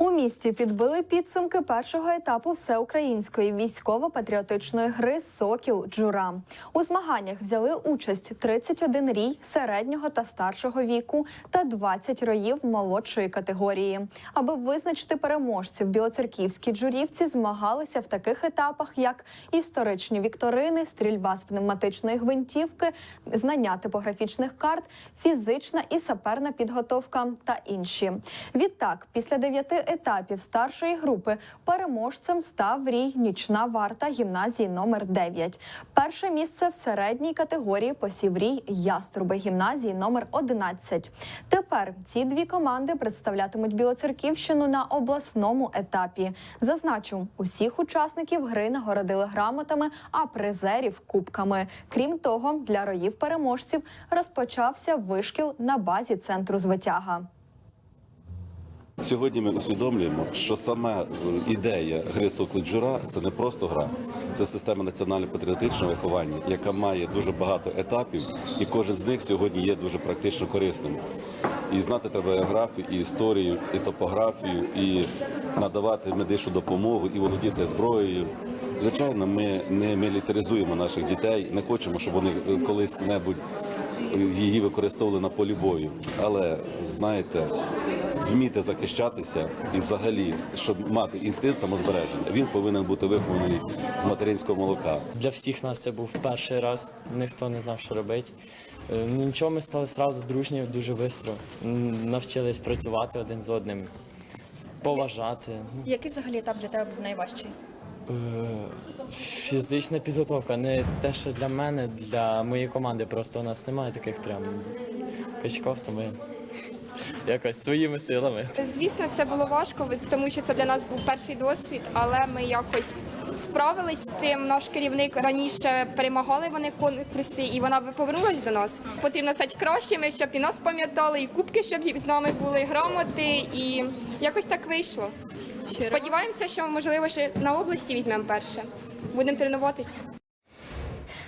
У місті підбили підсумки першого етапу всеукраїнської військово-патріотичної гри Сокіл Джура. У змаганнях взяли участь 31 рій середнього та старшого віку та 20 роїв молодшої категорії. Аби визначити переможців, білоцерківські джурівці змагалися в таких етапах, як історичні вікторини, стрільба з пневматичної гвинтівки, знання типографічних карт, фізична і саперна підготовка та інші. Відтак, після дев'яти етапів старшої групи переможцем став рій нічна варта гімназії номер 9 Перше місце в середній категорії посів рій яструби гімназії номер 11 Тепер ці дві команди представлятимуть Білоцерківщину на обласному етапі. Зазначу, усіх учасників гри нагородили грамотами, а призерів кубками. Крім того, для роїв переможців розпочався вишкіл на базі центру звитяга. Сьогодні ми усвідомлюємо, що саме е, ідея гри Соклиджура – це не просто гра, це система національно-патріотичного виховання, яка має дуже багато етапів, і кожен з них сьогодні є дуже практично корисним. І знати треба географію, і історію, і топографію, і надавати медичну допомогу, і володіти зброєю. Звичайно, ми не мілітаризуємо наших дітей, не хочемо, щоб вони е, колись небудь її використовували на полі бою. Але знаєте, вміти захищатися і взагалі, щоб мати інстинкт самозбереження, він повинен бути вихований з материнського молока. Для всіх нас це був перший раз, ніхто не знав, що робити. Е, ну, Нічого, ми стали одразу дружні дуже швидко. Навчились працювати один з одним, поважати. Який взагалі етап для тебе був найважчий? Е, Фізична підготовка не те, що для мене, для моєї команди. Просто у нас немає таких прям качков, то ми якось своїми силами. Звісно, це було важко, тому що це для нас був перший досвід, але ми якось справились з цим. Наш керівник раніше перемагали вони конкурси, і вона повернулась до нас. Потрібно стати кращими, щоб і нас пам'ятали, і кубки, щоб з нами були грамоти, і якось так вийшло. Сподіваємося, що можливо ще на області візьмемо перше. Будемо тренуватися.